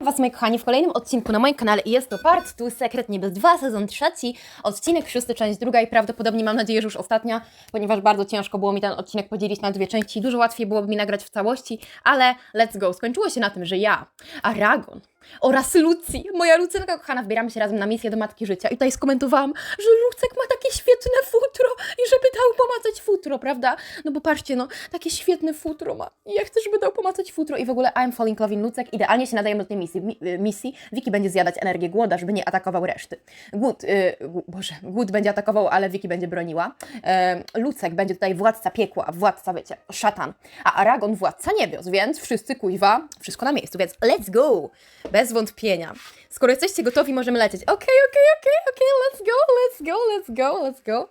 Was, moi kochani, w kolejnym odcinku na moim kanale jest to Part 2 Sekret Niebie 2, sezon trzeci, odcinek szósty, część druga i prawdopodobnie mam nadzieję, że już ostatnia, ponieważ bardzo ciężko było mi ten odcinek podzielić na dwie części, dużo łatwiej byłoby mi nagrać w całości, ale let's go. Skończyło się na tym, że ja, Aragon oraz Lucy, moja Lucynka kochana, wbieramy się razem na misję do Matki Życia i tutaj skomentowałam, że Lucek ma takie świetne futro i żeby dał pomacać futro, prawda? No bo patrzcie, no, takie świetne futro ma i ja chcę, żeby dał pomacać futro i w ogóle I'm falling love in Lucek, idealnie się nadajemy do tej misji. Mi, y, misji. Wiki będzie zjadać energię głoda, żeby nie atakował reszty. Głód, y, gu- Boże, głód będzie atakował, ale Wiki będzie broniła. E, Lucek będzie tutaj władca piekła, władca, wiecie, szatan, a Aragon władca niebios, więc wszyscy kuźwa, wszystko na miejscu, więc let's go! Bez wątpienia. Skoro jesteście gotowi, możemy lecieć. Okej, okej, okej, okej, let's go, let's go, let's go, let's go.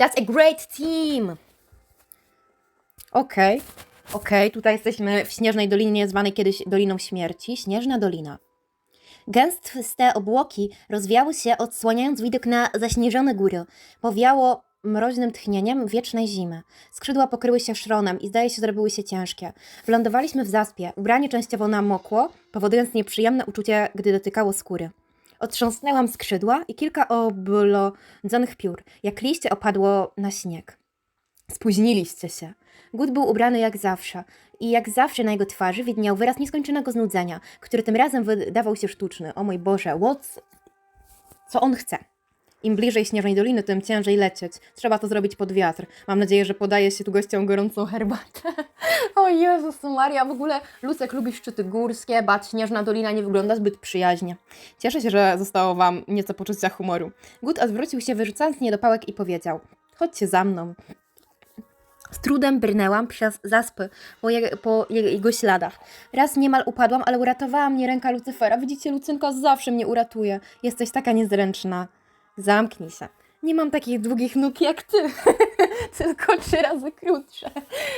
That's a great team! Okej, okej, tutaj jesteśmy w Śnieżnej Dolinie, zwanej kiedyś Doliną Śmierci. Śnieżna Dolina. Gęste obłoki rozwiały się, odsłaniając widok na zaśnieżone góry. Powiało mroźnym tchnieniem wiecznej zimy. Skrzydła pokryły się szronem i zdaje się zrobiły się ciężkie. Wylądowaliśmy w zaspie. Ubranie częściowo namokło, powodując nieprzyjemne uczucie, gdy dotykało skóry. Otrząsnęłam skrzydła i kilka oblodzonych piór, jak liście opadło na śnieg. Spóźniliście się. Gut był ubrany jak zawsze i jak zawsze na jego twarzy widniał wyraz nieskończonego znudzenia, który tym razem wydawał się sztuczny. O mój Boże, what? Co on chce? Im bliżej Śnieżnej Doliny, tym ciężej lecieć. Trzeba to zrobić pod wiatr. Mam nadzieję, że podaje się tu gościom gorącą herbatę. o Jezus Maria, w ogóle Lucek lubi szczyty górskie, bat Śnieżna Dolina nie wygląda zbyt przyjaźnie. Cieszę się, że zostało Wam nieco poczucia humoru. Gut odwrócił się, wyrzucając niedopałek i powiedział Chodźcie za mną. Z trudem brnęłam przez zaspy po, je, po je, jego śladach. Raz niemal upadłam, ale uratowała mnie ręka Lucyfera. Widzicie, Lucynka zawsze mnie uratuje. Jesteś taka niezręczna. Zamknij się. Nie mam takich długich nóg jak ty, tylko trzy razy krótsze.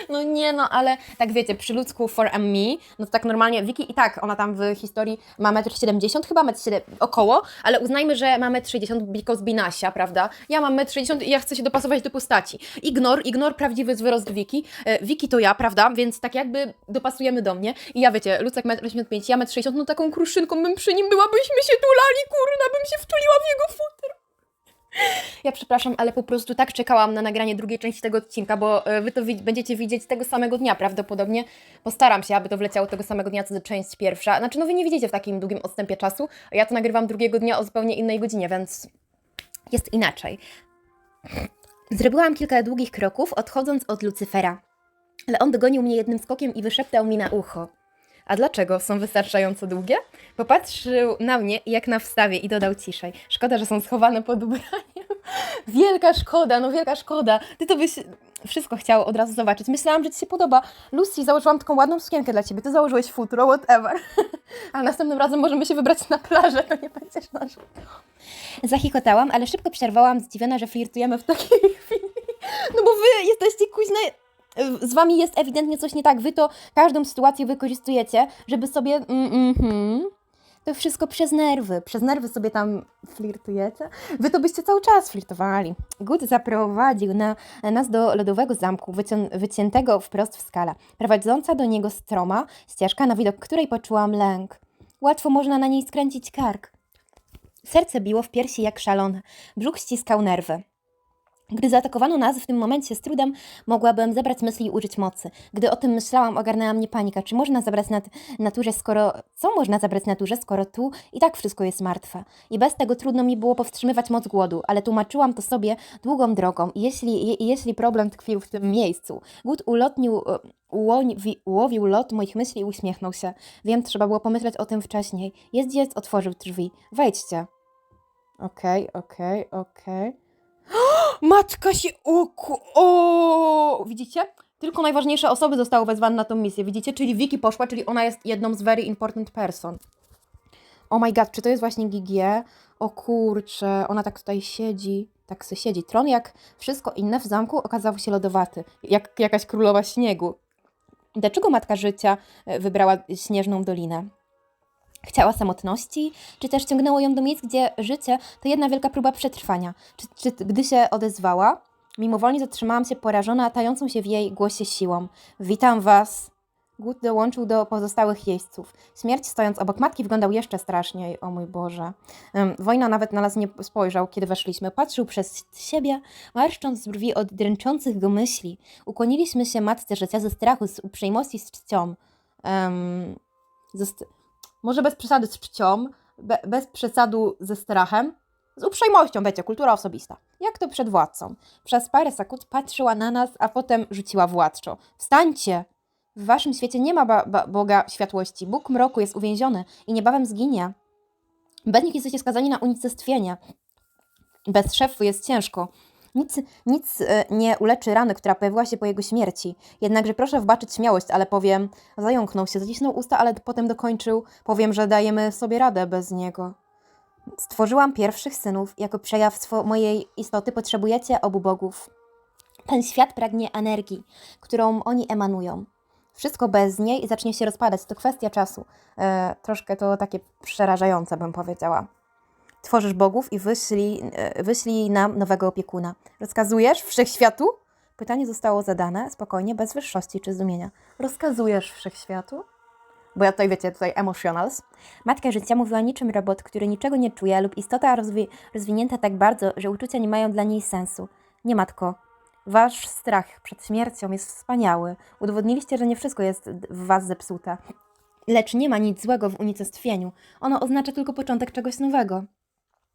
No nie no, ale tak wiecie, przy ludzku for a me, no to tak normalnie, Wiki i tak, ona tam w historii ma 1,70 m, chyba 1,70 m około, ale uznajmy, że ma 1,60 m because binasia, prawda? Ja mam 1,60 m i ja chcę się dopasować do postaci. Ignor, ignor prawdziwy wyrost Wiki. E, Wiki to ja, prawda? Więc tak jakby dopasujemy do mnie. I ja wiecie, Lucek 1,85 m, ja 1,60 m, no taką kruszynką bym przy nim była, byśmy się tulali, kurna, bym się wtuliła w jego futer. Ja przepraszam, ale po prostu tak czekałam na nagranie drugiej części tego odcinka, bo e, wy to wi- będziecie widzieć tego samego dnia prawdopodobnie. Postaram się, aby to wleciało tego samego dnia, co część pierwsza. Znaczy, no wy nie widzicie w takim długim odstępie czasu, a ja to nagrywam drugiego dnia o zupełnie innej godzinie, więc jest inaczej. Zrobiłam kilka długich kroków, odchodząc od Lucyfera, ale on dogonił mnie jednym skokiem i wyszeptał mi na ucho. A dlaczego są wystarczająco długie? Popatrzył na mnie jak na wstawie i dodał ciszej. Szkoda, że są schowane pod ubraniem. Wielka szkoda, no wielka szkoda. Ty to byś wszystko chciał od razu zobaczyć. Myślałam, że Ci się podoba. Lucy, założyłam taką ładną sukienkę dla Ciebie. Ty założyłeś futro, whatever. A następnym razem możemy się wybrać na plażę, to nie będziesz narzekał. Zachikotałam, ale szybko przerwałam, zdziwiona, że flirtujemy w takiej chwili. No bo Wy jesteście kuźne z wami jest ewidentnie coś nie tak. Wy to każdą sytuację wykorzystujecie, żeby sobie. Mm, mhm. To wszystko przez nerwy. Przez nerwy sobie tam flirtujecie. Wy to byście cały czas flirtowali. Good zaprowadził na, nas do lodowego zamku, wycią- wyciętego wprost w skale. Prowadząca do niego stroma ścieżka, na widok której poczułam lęk. Łatwo można na niej skręcić kark. Serce biło w piersi jak szalone. Brzuch ściskał nerwy. Gdy zaatakowano nas w tym momencie z trudem, mogłabym zebrać myśli i użyć mocy. Gdy o tym myślałam, ogarnęła mnie panika. Czy można zabrać nat naturze, skoro... Co można zabrać naturze, skoro tu i tak wszystko jest martwe? I bez tego trudno mi było powstrzymywać moc głodu, ale tłumaczyłam to sobie długą drogą. Jeśli, je, jeśli problem tkwił w tym miejscu, głód ulotnił... e, Ułowi, ułowił lot moich myśli i uśmiechnął się. Wiem, trzeba było pomyśleć o tym wcześniej. Jeździec otworzył drzwi. Wejdźcie. Okej, okej, okej. Matka się oku. O! Widzicie? Tylko najważniejsze osoby zostały wezwane na tą misję, widzicie? Czyli Vicky poszła, czyli ona jest jedną z very important person. Oh my god, czy to jest właśnie GG? O kurczę, ona tak tutaj siedzi. Tak se siedzi. Tron, jak wszystko inne w zamku, okazał się lodowaty. Jak jakaś królowa śniegu. Dlaczego matka życia e, wybrała śnieżną dolinę? Chciała samotności, czy też ciągnęło ją do miejsc, gdzie życie to jedna wielka próba przetrwania? Czy, czy gdy się odezwała, mimowolnie zatrzymałam się porażona tającą się w jej głosie siłą. Witam was, Głód dołączył do pozostałych jeźdźców. Śmierć stojąc obok matki wyglądał jeszcze straszniej, o mój Boże. Wojna nawet na nas nie spojrzał, kiedy weszliśmy. Patrzył przez siebie, marszcząc brwi od dręczących go myśli. Ukłoniliśmy się matce życia ze strachu, z uprzejmości, z czcią. Em, ze st- może bez przesady z czcią, be- bez przesadu ze strachem, z uprzejmością, wiecie, kultura osobista. Jak to przed władcą. Przez parę sekund patrzyła na nas, a potem rzuciła władczo. Wstańcie! W waszym świecie nie ma ba- ba- Boga światłości. Bóg mroku jest uwięziony i niebawem zginie. Bez nich jesteście skazani na unicestwienie. Bez szefu jest ciężko. Nic, nic e, nie uleczy rany, która pojawiła się po jego śmierci. Jednakże proszę wbaczyć śmiałość, ale powiem, zająknął się, zacisnął usta, ale potem dokończył, powiem, że dajemy sobie radę bez niego. Stworzyłam pierwszych synów. Jako przejaw mojej istoty potrzebujecie obu bogów. Ten świat pragnie energii, którą oni emanują. Wszystko bez niej zacznie się rozpadać. To kwestia czasu. E, troszkę to takie przerażające, bym powiedziała. Tworzysz bogów i wyślij, e, wyślij nam nowego opiekuna. Rozkazujesz wszechświatu? Pytanie zostało zadane spokojnie, bez wyższości czy zdumienia. Rozkazujesz wszechświatu? Bo ja tutaj, wiecie, tutaj emotionals. Matka życia mówiła niczym robot, który niczego nie czuje lub istota rozwi- rozwinięta tak bardzo, że uczucia nie mają dla niej sensu. Nie, matko. Wasz strach przed śmiercią jest wspaniały. Udowodniliście, że nie wszystko jest w was zepsute. Lecz nie ma nic złego w unicestwieniu. Ono oznacza tylko początek czegoś nowego.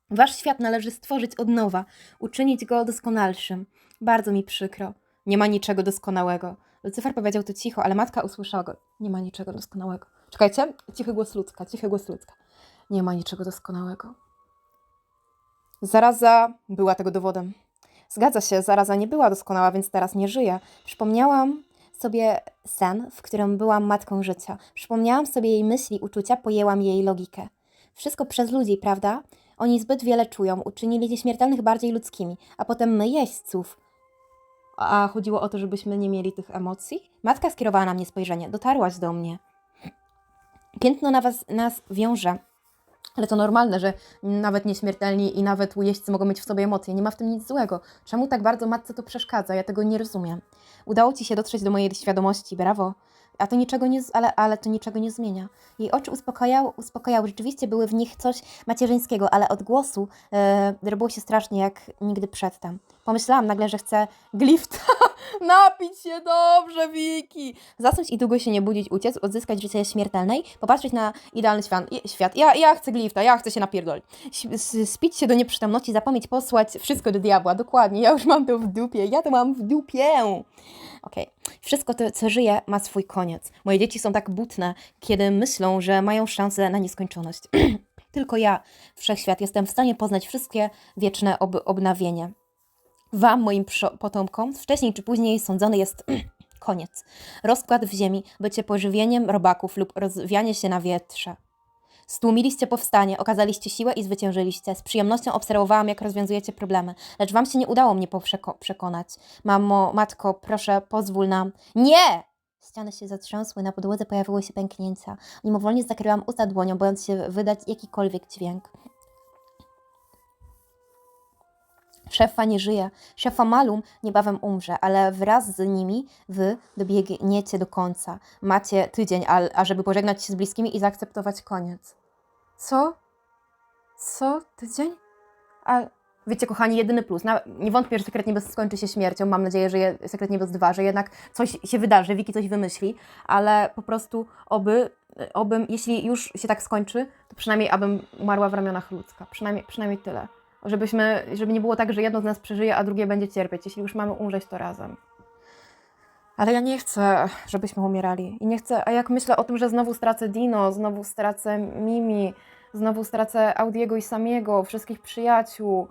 Wasz świat należy stworzyć od nowa, uczynić go doskonalszym. Bardzo mi przykro. Nie ma niczego doskonałego. Lucyfer powiedział to cicho, ale matka usłyszała go. Nie ma niczego doskonałego. Czekajcie, cichy głos ludzka, cichy głos ludzka. Nie ma niczego doskonałego. Zaraza była tego dowodem. Zgadza się, zaraza nie była doskonała, więc teraz nie żyje. Przypomniałam sobie sen, w którym byłam matką życia. Przypomniałam sobie jej myśli, uczucia, pojęłam jej logikę. Wszystko przez ludzi, prawda? Oni zbyt wiele czują, uczynili nieśmiertelnych bardziej ludzkimi, a potem my jeźdźców. A chodziło o to, żebyśmy nie mieli tych emocji? Matka skierowała na mnie spojrzenie. Dotarłaś do mnie. Piętno na was, nas wiąże. Ale to normalne, że nawet nieśmiertelni i nawet jeźdźcy mogą mieć w sobie emocje. Nie ma w tym nic złego. Czemu tak bardzo matce to przeszkadza? Ja tego nie rozumiem. Udało ci się dotrzeć do mojej świadomości, brawo. A to niczego nie, ale, ale to niczego nie zmienia. Jej oczy uspokajały, uspokajały. Rzeczywiście były w nich coś macierzyńskiego, ale od głosu e, robiło się strasznie jak nigdy przedtem. Pomyślałam nagle, że chcę glifta. Napić się dobrze, Wiki. Zasnąć i długo się nie budzić, uciec, odzyskać życie śmiertelnej, popatrzeć na idealny świat. świat. Ja, ja chcę glifta, ja chcę się napierdolić. Spić się do nieprzytomności, zapomnieć, posłać wszystko do diabła. Dokładnie, ja już mam to w dupie. Ja to mam w dupie. Okej. Wszystko to, co żyje, ma swój koniec. Moje dzieci są tak butne, kiedy myślą, że mają szansę na nieskończoność. Tylko ja, wszechświat, jestem w stanie poznać wszystkie wieczne ob obnawienie. Wam, moim potomkom, wcześniej czy później sądzony jest koniec. Rozkład w ziemi, bycie pożywieniem robaków lub rozwianie się na wietrze. Stłumiliście powstanie, okazaliście siłę i zwyciężyliście. Z przyjemnością obserwowałam, jak rozwiązujecie problemy, lecz wam się nie udało mnie przekonać. Mamo, matko, proszę, pozwól nam. Nie! Ściany się zatrząsły, na podłodze pojawiły się pęknięcia. Mimowolnie zakryłam usta dłonią, bojąc się wydać jakikolwiek dźwięk. Szefa nie żyje. Szefa Malum niebawem umrze, ale wraz z nimi wy dobiegniecie do końca. Macie tydzień, a- ażeby pożegnać się z bliskimi i zaakceptować koniec. Co? Co? Tydzień? A wiecie, kochani, jedyny plus. Nie wątpię, że Sekret Niebios skończy się śmiercią. Mam nadzieję, że je, Sekret Niebios 2, że jednak coś się wydarzy, Wiki coś wymyśli, ale po prostu oby, obym, jeśli już się tak skończy, to przynajmniej abym umarła w ramionach ludzka. Przynajmniej, przynajmniej tyle. Żebyśmy, żeby nie było tak, że jedno z nas przeżyje, a drugie będzie cierpieć. Jeśli już mamy umrzeć, to razem. Ale ja nie chcę, żebyśmy umierali. I nie chcę, a jak myślę o tym, że znowu stracę Dino, znowu stracę Mimi, znowu stracę Audiego i Samiego, wszystkich przyjaciół,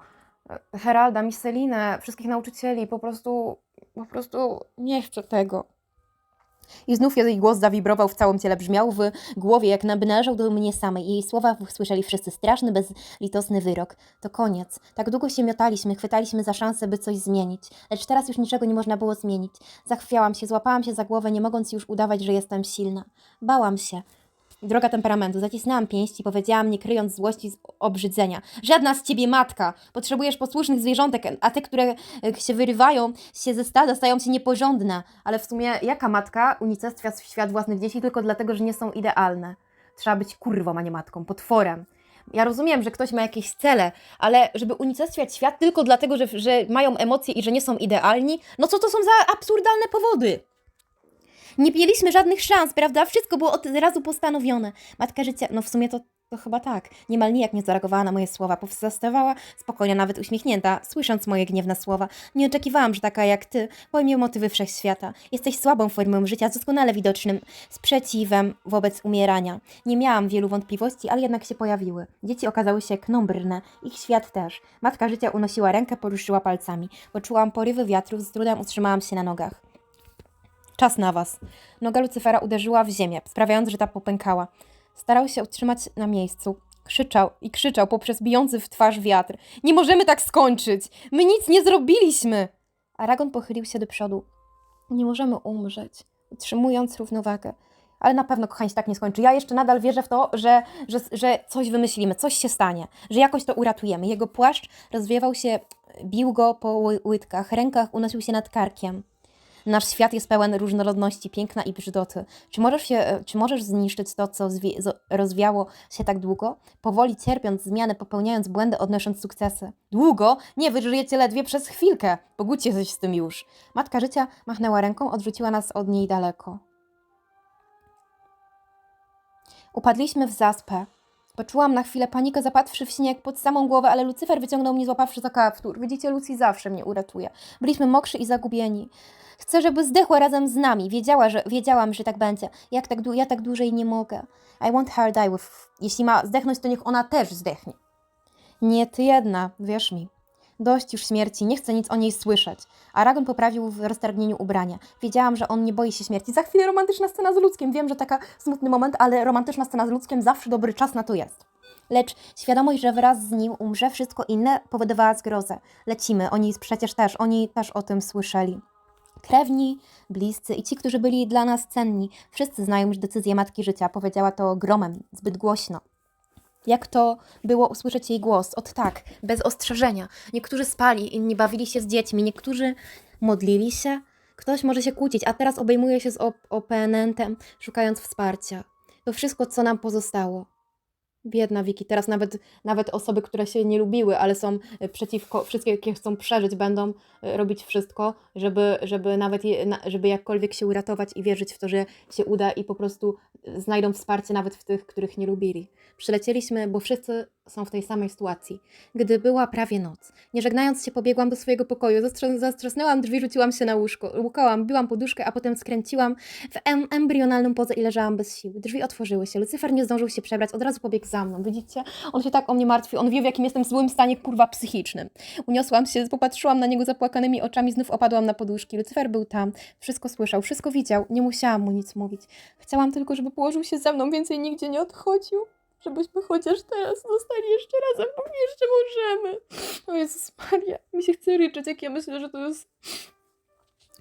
Heralda, Misselinę, wszystkich nauczycieli, po prostu, po prostu nie chcę tego. I znów jej głos zawibrował w całym ciele, brzmiał w głowie, jak by należał do mnie samej. Jej słowa słyszeli wszyscy. Straszny, bezlitosny wyrok. To koniec. Tak długo się miotaliśmy, chwytaliśmy za szansę, by coś zmienić. Lecz teraz już niczego nie można było zmienić. Zachwiałam się, złapałam się za głowę, nie mogąc już udawać, że jestem silna. Bałam się. Droga temperamentu. Zacisnęłam pięści, powiedziałam, nie kryjąc złości z obrzydzenia. Żadna z ciebie matka! Potrzebujesz posłusznych zwierzątek, a te, które e, się wyrywają się ze stada, stają się nieporządne. Ale w sumie jaka matka unicestwia świat własnych dzieci tylko dlatego, że nie są idealne? Trzeba być kurwą, a nie matką, potworem. Ja rozumiem, że ktoś ma jakieś cele, ale żeby unicestwiać świat tylko dlatego, że, że mają emocje i że nie są idealni, no co to są za absurdalne powody? Nie mieliśmy żadnych szans, prawda? Wszystko było od razu postanowione. Matka życia, no w sumie to, to chyba tak. Niemal nijak nie zareagowała na moje słowa. Pozostawała spokojna, nawet uśmiechnięta, słysząc moje gniewne słowa. Nie oczekiwałam, że taka jak ty pojmie motywy wszechświata. Jesteś słabą formą życia, doskonale widocznym sprzeciwem wobec umierania. Nie miałam wielu wątpliwości, ale jednak się pojawiły. Dzieci okazały się knombrne, ich świat też. Matka życia unosiła rękę, poruszyła palcami. Poczułam porywy wiatrów, z trudem utrzymałam się na nogach. Czas na was. Noga Lucyfera uderzyła w ziemię, sprawiając, że ta popękała. Starał się utrzymać na miejscu. Krzyczał i krzyczał poprzez bijący w twarz wiatr. Nie możemy tak skończyć! My nic nie zrobiliśmy! Aragon pochylił się do przodu. Nie możemy umrzeć, utrzymując równowagę. Ale na pewno, kochani, tak nie skończy. Ja jeszcze nadal wierzę w to, że, że, że coś wymyślimy, coś się stanie, że jakoś to uratujemy. Jego płaszcz rozwiewał się, bił go po ły- łydkach, rękach unosił się nad karkiem. Nasz świat jest pełen różnorodności, piękna i brzdoty. Czy możesz, się, e, czy możesz zniszczyć to, co rozwiało się tak długo? Powoli cierpiąc zmiany, popełniając błędy, odnosząc sukcesy. Długo? Nie, wy ledwie przez chwilkę. Pogódźcie się z tym już. Matka życia machnęła ręką, odrzuciła nas od niej daleko. Upadliśmy w zaspę. Poczułam na chwilę panikę, zapatrzywszy w śnieg pod samą głowę, ale Lucyfer wyciągnął mnie, złapawszy za kaptur. Widzicie, Lucy zawsze mnie uratuje. Byliśmy mokrzy i zagubieni. Chcę, żeby zdechła razem z nami. Wiedziała, że, wiedziałam, że tak będzie. Jak tak, ja tak dłużej nie mogę. I want her die with... Jeśli ma zdechnąć, to niech ona też zdechnie. Nie ty jedna, wierz mi. Dość już śmierci, nie chcę nic o niej słyszeć. Aragon poprawił w roztargnieniu ubrania. Wiedziałam, że on nie boi się śmierci. Za chwilę romantyczna scena z ludzkiem. Wiem, że taka smutny moment, ale romantyczna scena z ludzkiem zawsze dobry czas na to jest. Lecz świadomość, że wraz z nim umrze wszystko inne, powodowała zgrozę. Lecimy, oni przecież też, oni też o tym słyszeli. Krewni, bliscy i ci, którzy byli dla nas cenni, wszyscy znają już decyzję matki życia. Powiedziała to gromem, zbyt głośno. Jak to było usłyszeć jej głos? Od tak, bez ostrzeżenia. Niektórzy spali, inni bawili się z dziećmi, niektórzy modlili się. Ktoś może się kłócić, a teraz obejmuje się z op- szukając wsparcia. To wszystko, co nam pozostało. Biedna Wiki. Teraz nawet, nawet osoby, które się nie lubiły, ale są e, przeciwko, wszystkie, jakie chcą przeżyć, będą e, robić wszystko, żeby, żeby nawet, je, żeby jakkolwiek się uratować i wierzyć w to, że się uda i po prostu znajdą wsparcie nawet w tych, których nie lubili. Przylecieliśmy, bo wszyscy są w tej samej sytuacji. Gdy była prawie noc, nie żegnając się, pobiegłam do swojego pokoju, zastrzasnęłam drzwi, rzuciłam się na łóżko, łukałam, biłam poduszkę, a potem skręciłam w em embrionalną pozę i leżałam bez siły. Drzwi otworzyły się, Lucyfer nie zdążył się przebrać, od razu pobiegł za mną, widzicie? On się tak o mnie martwi, on wie w jakim jestem złym stanie, kurwa, psychicznym. Uniosłam się, popatrzyłam na niego zapłakanymi oczami, znów opadłam na poduszki. Lucyfer był tam, wszystko słyszał, wszystko widział, nie musiałam mu nic mówić. Chciałam tylko, żeby położył się ze mną, więcej nigdzie nie odchodził. Żebyśmy chociaż teraz zostali jeszcze razem, bo jeszcze możemy. O Jezus Maria, mi się chce ryczeć, jak ja myślę, że to jest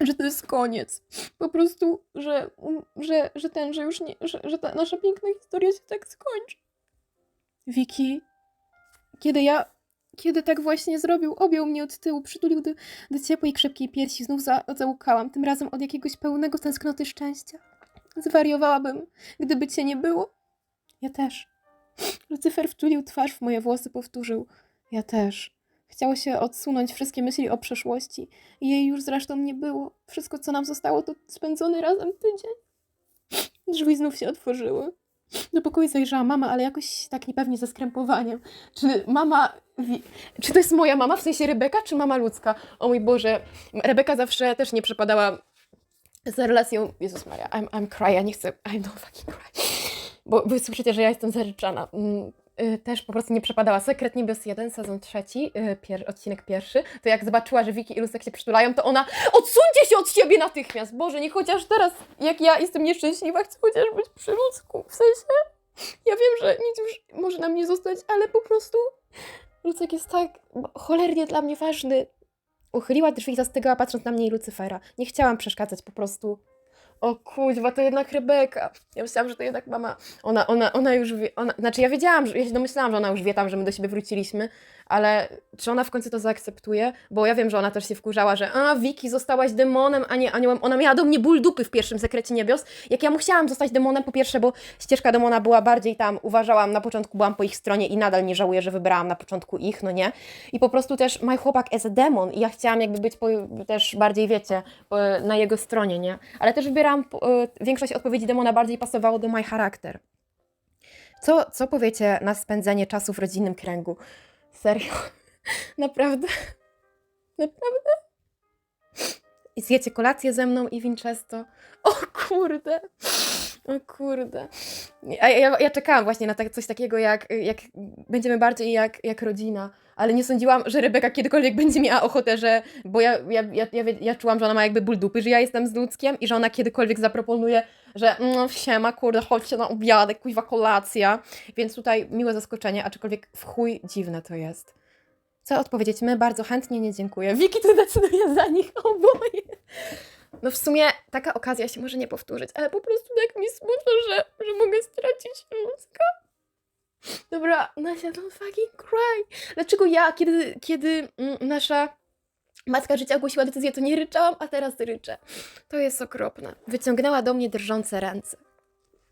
że to jest koniec. Po prostu, że, że, że ten, że już nie, że, że ta nasza piękna historia się tak skończy. Wiki, kiedy ja, kiedy tak właśnie zrobił, objął mnie od tyłu, przytulił do, do ciepłej, krzepkiej piersi, znów za, załukałam, tym razem od jakiegoś pełnego tęsknoty szczęścia. Zwariowałabym, gdyby cię nie było. Ja też. Lucyfer wczulił twarz w moje włosy, powtórzył. Ja też. Chciało się odsunąć wszystkie myśli o przeszłości. Jej już zresztą nie było. Wszystko, co nam zostało, to spędzony razem tydzień. Drzwi znów się otworzyły. Do pokoju zajrzała mama, ale jakoś tak niepewnie ze skrępowaniem. Czy mama... Czy to jest moja mama, w sensie Rebeka, czy mama ludzka? O mój Boże, Rebeka zawsze też nie przepadała za relacją... Jezus Maria, I'm, I'm cry, ja nie chcę... I'm no fucking cry. Bo wy słyszycie, że ja jestem zaryczana. Mm, y, Też po prostu nie przepadała. Sekret Niebios 1, sezon trzeci, y, pier, odcinek pierwszy. To jak zobaczyła, że Wiki i Lusek się przytulają, to ona odsuńcie się od siebie natychmiast! Boże, nie chociaż teraz, jak ja jestem nieszczęśliwa, chcę chociaż być przy ludzku. W sensie, ja wiem, że nic już może nam nie zostać, ale po prostu Lucek jest tak cholernie dla mnie ważny. Uchyliła drzwi i zastygała, patrząc na mnie i Lucyfera. Nie chciałam przeszkadzać, po prostu O kuźwa, to jednak Rebeka. Ja myślałam, że to jednak mama. Ona, ona, ona już wie, ona, znaczy ja wiedziałam, że, ja się domyślałam, że ona już wie tam, że my do siebie wróciliśmy, ale czy ona w końcu to zaakceptuje? Bo ja wiem, że ona też się wkurzała, że a, Wiki, zostałaś demonem, a nie aniołem. Ona miała do mnie ból dupy w pierwszym Sekrecie Niebios. Jak ja musiałam zostać demonem, po pierwsze, bo ścieżka demona była bardziej tam, uważałam, na początku byłam po ich stronie i nadal nie żałuję, że wybrałam na początku ich, no nie? I po prostu też mój chłopak jest demon i ja chciałam jakby być po, też bardziej, wiecie, na jego stronie, nie? Ale też wybierałam, e, większość odpowiedzi demona bardziej pasowało do mój charakter. Co, co powiecie na spędzenie czasu w rodzinnym kręgu? Serio? Naprawdę? Naprawdę? I zjecie kolację ze mną i Winchesto? O kurde! O kurde. Ja, ja, ja czekałam właśnie na tak, coś takiego, jak, jak będziemy bardziej jak, jak rodzina, ale nie sądziłam, że Rebeka kiedykolwiek będzie miała ochotę, że. Bo ja, ja, ja, ja, ja czułam, że ona ma jakby ból dupy, że ja jestem z ludzkiem i że ona kiedykolwiek zaproponuje, że no siema, kurde, chodźcie na obiadek, kuźwa kolacja. Więc tutaj miłe zaskoczenie, aczkolwiek w chuj dziwne to jest. Co odpowiedzieć? My bardzo chętnie nie dziękuję. Wiki to decyduje za nich oboje. No w sumie taka okazja się może nie powtórzyć, ale po prostu tak mi smutno, że, że mogę stracić ludzka. Dobra, Nasia, don't fucking cry. Dlaczego ja, kiedy, kiedy mm, nasza matka życia ogłosiła decyzję, to nie ryczałam, a teraz ryczę. To jest okropne. Wyciągnęła do mnie drżące ręce.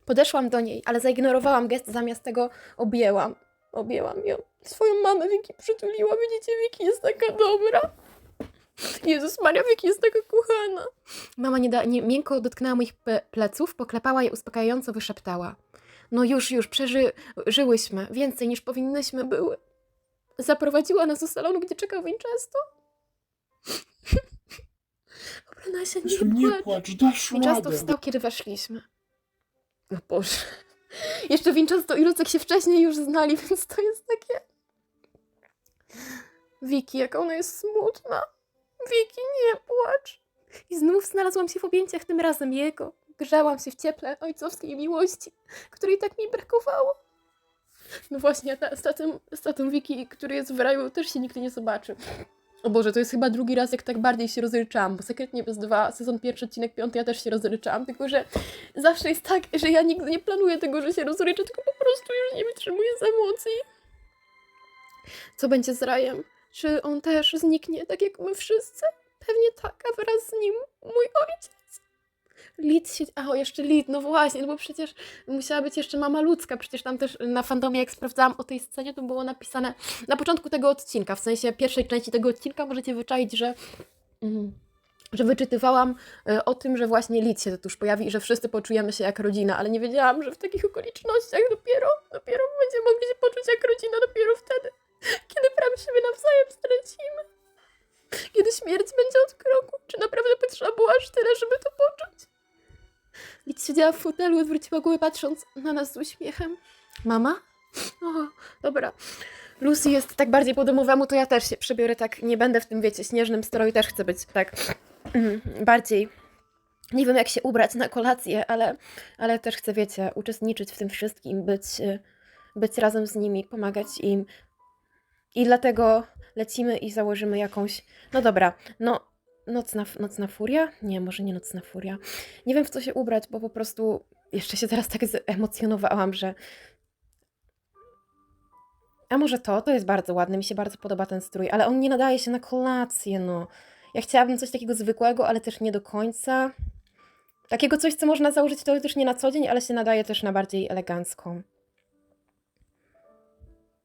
Podeszłam do niej, ale zaignorowałam gest, zamiast tego objęłam. Objęłam ją. Swoją mamę Wiki przytuliła. Widzicie, Wiki jest taka dobra. Jezus Maria, Wiki jest taka kochana. Mama nie da, nie, miękko dotknęła moich pleców, poklepała je uspokajająco, wyszeptała. No już, już, przeżyłyśmy. Więcej niż powinnyśmy były. Zaprowadziła nas do salonu, gdzie czekał Winchesto. Dobra, Nasia, nie, Nie płacz. płacz, dasz radę. wstał, kiedy weszliśmy. O Boże. Jeszcze Winchesto i Lucek się wcześniej już znali, więc to jest takie... Wiki, jaka ona jest smutna. Wiki, nie płacz. I znów znalazłam się w objęciach, tym razem jego. Grzałam się w cieple ojcowskiej miłości, której tak mi brakowało. No właśnie, ta, z, tatem, z tatem Wiki, który jest w raju, też się nigdy nie zobaczy. O Boże, to jest chyba drugi raz, jak tak bardziej się rozryczałam, bo Sekretnie bez dwa, sezon pierwszy, odcinek piąty, ja też się rozryczałam, tylko że zawsze jest tak, że ja nigdy nie planuję tego, że się rozryczę, tylko po prostu już nie wytrzymuję z emocji. Co będzie z rajem? Czy on też zniknie, tak jak my wszyscy? Pewnie tak, a wraz z nim mój ojciec. Lid się... A, jeszcze Lid, no właśnie, no bo przecież musiała być jeszcze mama ludzka, przecież tam też na fandomie, jak sprawdzałam o tej scenie, to było napisane na początku tego odcinka, w sensie pierwszej części tego odcinka możecie wyczaić, że... Mm, że wyczytywałam e, o tym, że właśnie Lid się tuż pojawi i że wszyscy poczujemy się jak rodzina, ale nie wiedziałam, że w takich okolicznościach dopiero, dopiero będziemy mogli się poczuć jak rodzina dopiero wtedy, kiedy prawie siebie nawzajem stracimy. Kiedy śmierć będzie od kroku. Czy naprawdę potrzeba było aż tyle, żeby to poczuć? Lid siedziała w fotelu, odwróciła głowę patrząc na nas z uśmiechem. Mama? O, dobra. Lucy jest tak bardziej po domowemu, to ja też się przebiorę tak, nie będę w tym, wiecie, śnieżnym stroju, też chcę być tak mm, bardziej, nie wiem jak się ubrać na kolację, ale, ale też chcę, wiecie, uczestniczyć w tym wszystkim, być, być razem z nimi, pomagać im. I dlatego lecimy i założymy jakąś, no dobra, no nocna, nocna furia? Nie, może nie nocna furia. Nie wiem w co się ubrać, bo po prostu jeszcze się teraz tak zemocjonowałam, że a może to? To jest bardzo ładne, mi się bardzo podoba ten strój, ale on nie nadaje się na kolację, no. Ja chciałabym coś takiego zwykłego, ale też nie do końca. Takiego coś, co można założyć teoretycznie na co dzień, ale się nadaje też na bardziej elegancką.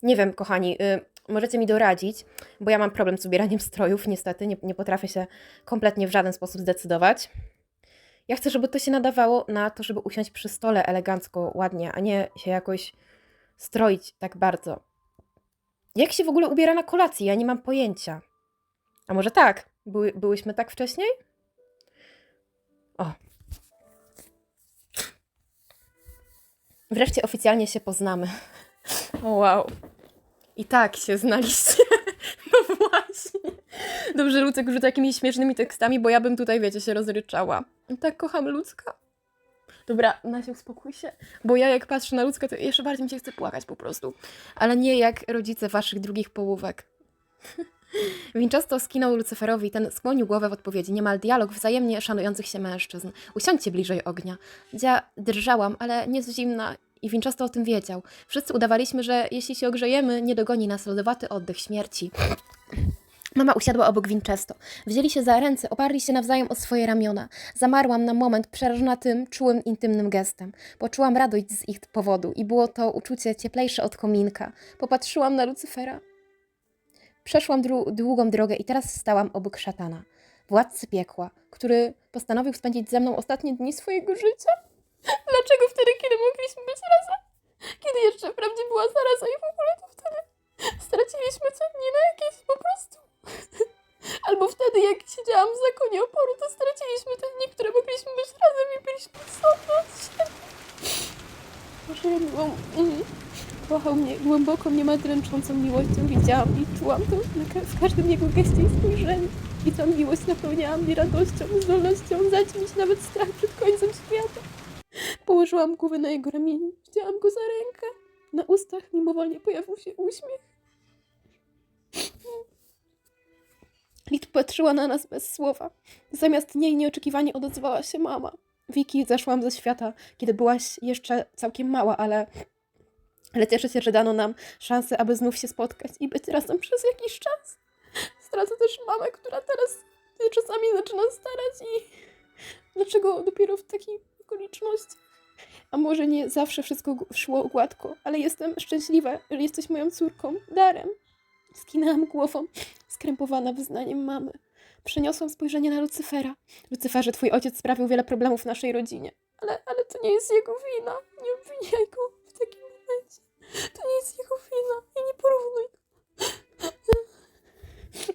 Nie wiem, kochani, y, możecie mi doradzić, bo ja mam problem z ubieraniem strojów, niestety, nie, nie potrafię się kompletnie w żaden sposób zdecydować. Ja chcę, żeby to się nadawało na to, żeby usiąść przy stole elegancko, ładnie, a nie się jakoś stroić tak bardzo. Jak się w ogóle ubiera na kolację? Ja nie mam pojęcia. A może tak? Były, byłyśmy tak wcześniej? O. Wreszcie oficjalnie się poznamy. Wow. I tak się znaliście. No właśnie. Dobrze, Lucek rzuca jakimiś śmiesznymi tekstami, bo ja bym tutaj, wiecie, się rozryczała. Tak kocham ludzka. Dobra, Nasia, uspokój się, bo ja jak patrzę na ludzka, to jeszcze bardziej mi się chce płakać po prostu. Ale nie jak rodzice waszych drugich połówek. Winczesто skinął Lucyferowi, ten skłonił głowę w odpowiedzi. Niemal dialog wzajemnie szanujących się mężczyzn. Usiądźcie bliżej ognia. Ja drżałam, ale nie z zimna i Winczesто o tym wiedział. Wszyscy udawaliśmy, że jeśli się ogrzejemy, nie dogoni nas lodowaty oddech śmierci. Mama usiadła obok Winchesto. Wzięli się za ręce, oparli się nawzajem o swoje ramiona. Zamarłam na moment, przerażona tym czułym, intymnym gestem. Poczułam radość z ich powodu i było to uczucie cieplejsze od kominka. Popatrzyłam na Lucyfera. Przeszłam długą drogę i teraz stałam obok szatana, władcy piekła, który postanowił spędzić ze mną ostatnie dni swojego życia. Dlaczego wtedy, kiedy mogliśmy być razem? Kiedy jeszcze wprawdzie była zaraza i w ogóle to wtedy straciliśmy te dni na jakieś po prostu. Albo wtedy, jak siedziałam w zakonie oporu, to straciliśmy te dni, które mogliśmy być razem i byliśmy osobno od siebie. Boże, ja miłą... Mm. Kochał mnie głęboko, dręczącą miłością. Widziałam i czułam to w każdym jego geście i spojrzeniu. I ta miłość napełniała mnie radością, zdolnością zaćmić nawet strach przed końcem świata. Położyłam głowę na jego ramieniu, wzięłam go za rękę. Na ustach mimowolnie pojawił się uśmiech. Lit patrzyła na nas bez słowa. Zamiast niej nieoczekiwanie odezwała się mama. Wiki, zeszłam ze świata, kiedy byłaś jeszcze całkiem mała, ale ale cieszę się, że dano nam szansę, aby znów się spotkać i być razem przez jakiś czas. Stracę też mamę, która teraz się czasami zaczyna starać i dlaczego dopiero w takiej okoliczności? A może nie zawsze wszystko szło gładko, ale jestem szczęśliwa, że jesteś moją córką, darem. Skinęłam głową, skrępowana wyznaniem mamy. Przeniosłam spojrzenie na Lucyfera. Lucyferze, twój ojciec sprawił wiele problemów w naszej rodzinie. Ale, ale to nie jest jego wina. Nie obwiniaj go w takim momencie. To nie jest jego wina i nie porównuj.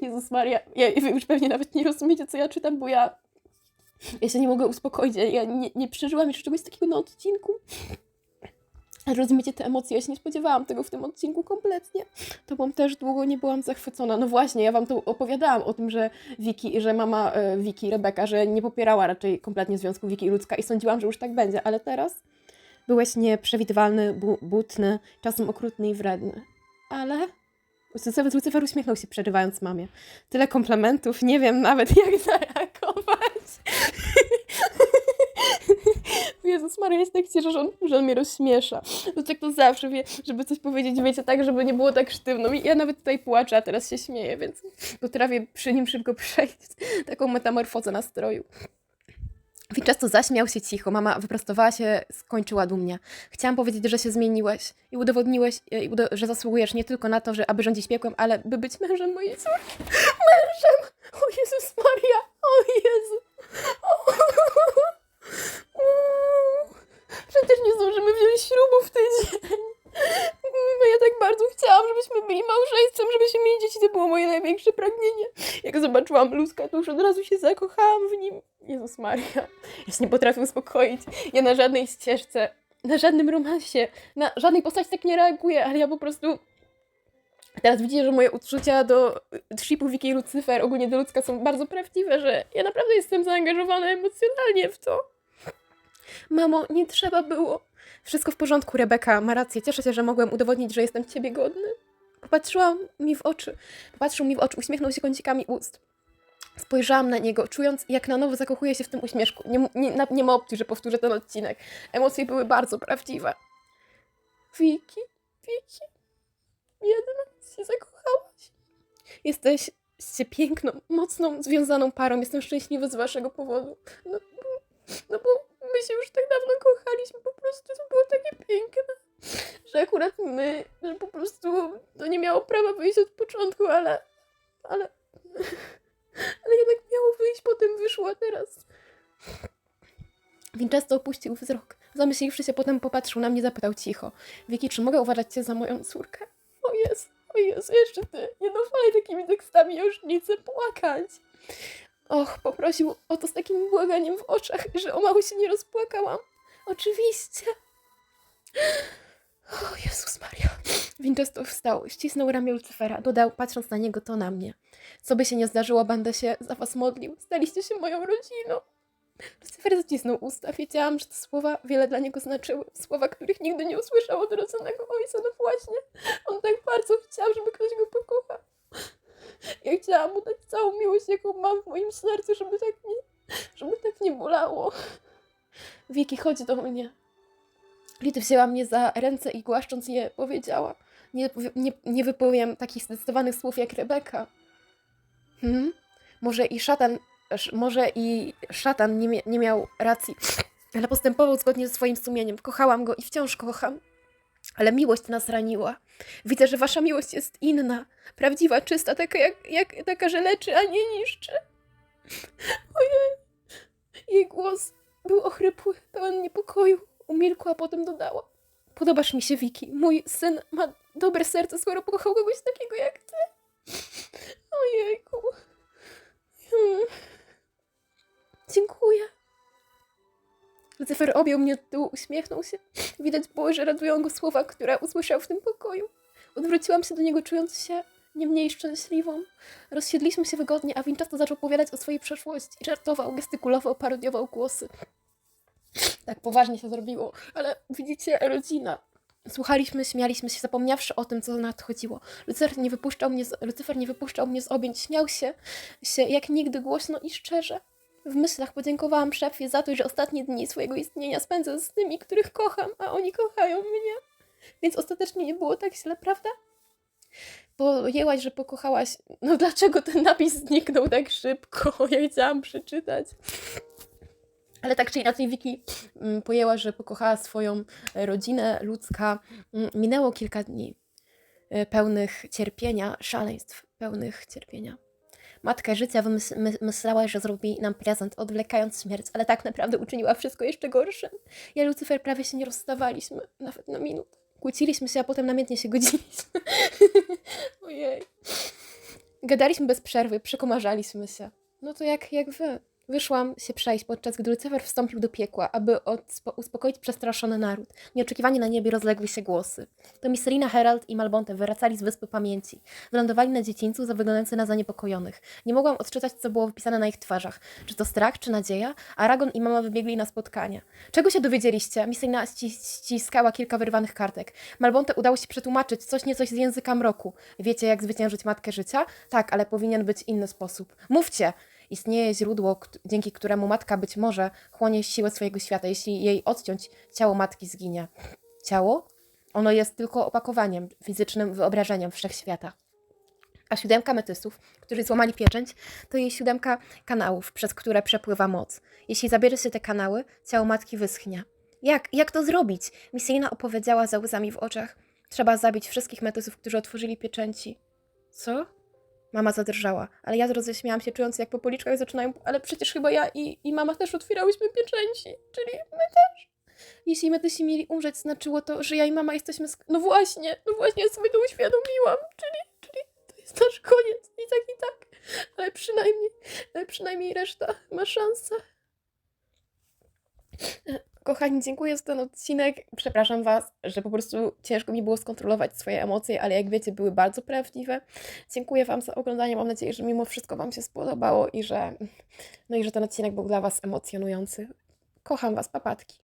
Jezus Maria, ja, wy już pewnie nawet nie rozumiecie, co ja czytam, bo ja, ja się nie mogę uspokoić. Ja nie, nie przeżyłam jeszcze czegoś takiego na odcinku. Rozumiecie te emocje? Ja się nie spodziewałam tego w tym odcinku kompletnie. Tobą też długo nie byłam zachwycona. No właśnie, ja wam to opowiadałam o tym, że Wiki, że mama e, Wiki, Rebeka, że nie popierała raczej kompletnie związku Wiki i ludzka i sądziłam, że już tak będzie, ale teraz byłeś nieprzewidywalny, bu- butny, czasem okrutny i wredny. Ale Lucyfer, Lucyfer uśmiechnął się, przerywając mamie. Tyle komplementów, nie wiem nawet jak zareagować. Jezus Maria, jest tak cieszę, że on, że on mnie rozśmiesza. To tak to zawsze wie, żeby coś powiedzieć, wiecie, tak, żeby nie było tak sztywno. Ja nawet tutaj płaczę, a teraz się śmieję, więc potrafię przy nim szybko przejść taką metamorfozę nastroju. Winchesto zaśmiał się cicho. Mama wyprostowała się, skończyła dumnie. Chciałam powiedzieć, że się zmieniłeś i udowodniłeś, i udo- że zasługujesz nie tylko na to, że aby rządzić piekłem, ale by być mężem mojej córki. Mężem! O Jezus Maria! O Jezu! O. Przecież nie zdążymy wziąć ślubu w tydzień. Bo ja tak bardzo chciałam, żebyśmy byli małżeństwem, żebyśmy mieli dzieci. To było moje największe pragnienie. Jak zobaczyłam Luzka, to już od razu się zakochałam w nim. Jezus Maria. Ja się nie potrafię uspokoić. Ja na żadnej ścieżce, na żadnym romansie, na żadnej postaci tak nie reaguję, ale ja po prostu... Teraz widzicie, że moje uczucia do Shipu Wiki i Lucyfer, ogólnie do ludzka są bardzo prawdziwe, że ja naprawdę jestem zaangażowana emocjonalnie w to. Mamo, nie trzeba było. Wszystko w porządku, Rebeka, ma rację. Cieszę się, że mogłem udowodnić, że jestem ciebie godny. Popatrzyłam mi w oczy. Popatrzył mi w oczy, uśmiechnął się kącikami ust. Spojrzałam na niego, czując, jak na nowo zakochuję się w tym uśmieszku. Nie, nie, na- nie ma opcji, że powtórzę ten odcinek. Emocje były bardzo prawdziwe. Wiki, Wiki, jedna się zakochałaś. Jesteście piękną, mocną, związaną parą. Jestem szczęśliwy z waszego powodu. No, no bo my się już tak dawno kochaliśmy, po prostu to było takie piękne, że akurat my, że po prostu to nie miało prawa wyjść od początku, ale, ale, ale jednak miało wyjść, potem wyszło, a teraz. Winchester opuścił wzrok. Zamyśliwszy się, potem popatrzył na mnie, zapytał cicho. Wiki, czy mogę uważać cię za moją córkę? O jest, o jest, jeszcze ty. Nie dowalaj takimi tekstami, ja już nie chcę płakać. Och, poprosił o to z takim błaganiem w oczach, że o mało się nie rozpłakałam. Oczywiście. O Jezus Maria. Winchester wstał, ścisnął ramię Lucyfera, dodał, patrząc na niego, to na mnie. Co by się nie zdarzyło, będę się za was modlił. Staliście się moją rodziną. Lucyfer zacisnął usta. Wiedziałam, że te słowa wiele dla niego znaczyły. Słowa, których nigdy nie usłyszał od rodzonego ojca. No właśnie. On tak bardzo chciał, żeby ktoś go pokochał. Ja chciałam mu dać całą miłość, jaką mam w moim sercu, żeby tak nie, żeby tak nie bolało. Wiki, chodź do mnie. Lity wzięła mnie za ręce i głaszcząc je powiedziała. Nie, nie, nie wypowiem takich zdecydowanych słów jak Rebeka. Hmm? Może i szatan, sz, może i szatan nie, nie miał racji, ale postępował zgodnie ze swoim sumieniem. Kochałam go i wciąż kocham. Ale miłość nas raniła. Widzę, że wasza miłość jest inna. Prawdziwa, czysta, taka, jak, jak, taka że leczy, a nie niszczy. Ojej. Jej głos był ochrypły, pełen niepokoju. Umilkła, a potem dodała. Podobasz mi się, Wiki. Mój syn ma dobre serce, skoro pokochał kogoś takiego jak ty. Ojejku. Hmm. Dziękuję. Lucyfer objął mnie od tyłu, uśmiechnął się. Widać było, że radują go słowa, które usłyszał w tym pokoju. Odwróciłam się do niego, czując się nie mniej szczęśliwą. Rozsiedliśmy się wygodnie, a Winchester zaczął opowiadać o swojej przeszłości. Żartował, gestykulował, parodiował głosy. Tak poważnie się zrobiło, ale widzicie, rodzina. Słuchaliśmy, śmialiśmy się, zapomniawszy o tym, co nadchodziło. Lucyfer nie wypuszczał mnie z, Lucyfer nie wypuszczał mnie z objęć, śmiał się, się jak nigdy głośno i szczerze. W myślach podziękowałam szefie za to, że ostatnie dni swojego istnienia spędzę z tymi, których kocham, a oni kochają mnie. Więc ostatecznie nie było tak źle, prawda? Pojęłaś, że pokochałaś. No dlaczego ten napis zniknął tak szybko? Ja chciałam przeczytać. Ale tak czy inaczej, Wiki mm, pojęła, że pokochała swoją rodzinę ludzka. Mm, Minęło kilka dni e, pełnych cierpienia, szaleństw, pełnych cierpienia. Matka życia myślała, że zrobi nam prezent, odwlekając śmierć, ale tak naprawdę uczyniła wszystko jeszcze gorszym. Ja i Lucyfer prawie się nie rozstawaliśmy, nawet na minutę. Kłóciliśmy się, a potem namiętnie się godziliśmy. Ojej. Gadaliśmy bez przerwy, przekomarzaliśmy się. No to jak, jak wy. Wyszłam się przejść, podczas gdy Lucyfer wstąpił do piekła, aby odspo- uspokoić przestraszony naród. Nieoczekiwanie na niebie rozległy się głosy. To Misselina, Herald i Malbonte wracali z Wyspy Pamięci. Wylądowali na dziedzińcu, wyglądający na zaniepokojonych. Nie mogłam odczytać, co było wypisane na ich twarzach. Czy to strach, czy nadzieja? Aragon i mama wybiegli na spotkanie. Czego się dowiedzieliście? Misselina ści- ściskała kilka wyrwanych kartek. Malbonte udało się przetłumaczyć coś niecoś z języka mroku. Wiecie, jak zwyciężyć matkę życia? Tak, ale powinien być inny sposób. Mówcie! Istnieje źródło, dzięki któremu matka być może chłonie siłę swojego świata. Jeśli jej odciąć, ciało matki zginie. Ciało? Ono jest tylko opakowaniem, fizycznym wyobrażeniem wszechświata. A siódemka metysów, którzy złamali pieczęć, to jej siódemka kanałów, przez które przepływa moc. Jeśli zabierze się te kanały, ciało matki wyschnie. Jak? Jak to zrobić? Misyjna opowiedziała za łzami w oczach. Trzeba zabić wszystkich metysów, którzy otworzyli pieczęci. Co? Mama zadrżała, ale ja roześmiałam się, czując jak po policzkach zaczynają... Ale przecież chyba ja i, i mama też otwierałyśmy pieczęci, czyli my też. Jeśli metysi mieli umrzeć, znaczyło to, że ja i mama jesteśmy... Sk- no właśnie, no właśnie, ja sobie to uświadomiłam, czyli, czyli to jest nasz koniec i tak, i tak. Ale przynajmniej, ale przynajmniej reszta ma szansę. Kochani, dziękuję za ten odcinek. Przepraszam Was, że po prostu ciężko mi było skontrolować swoje emocje, ale jak wiecie, były bardzo prawdziwe. Dziękuję Wam za oglądanie. Mam nadzieję, że mimo wszystko Wam się spodobało i że, no i że ten odcinek był dla Was emocjonujący. Kocham Was, papatki.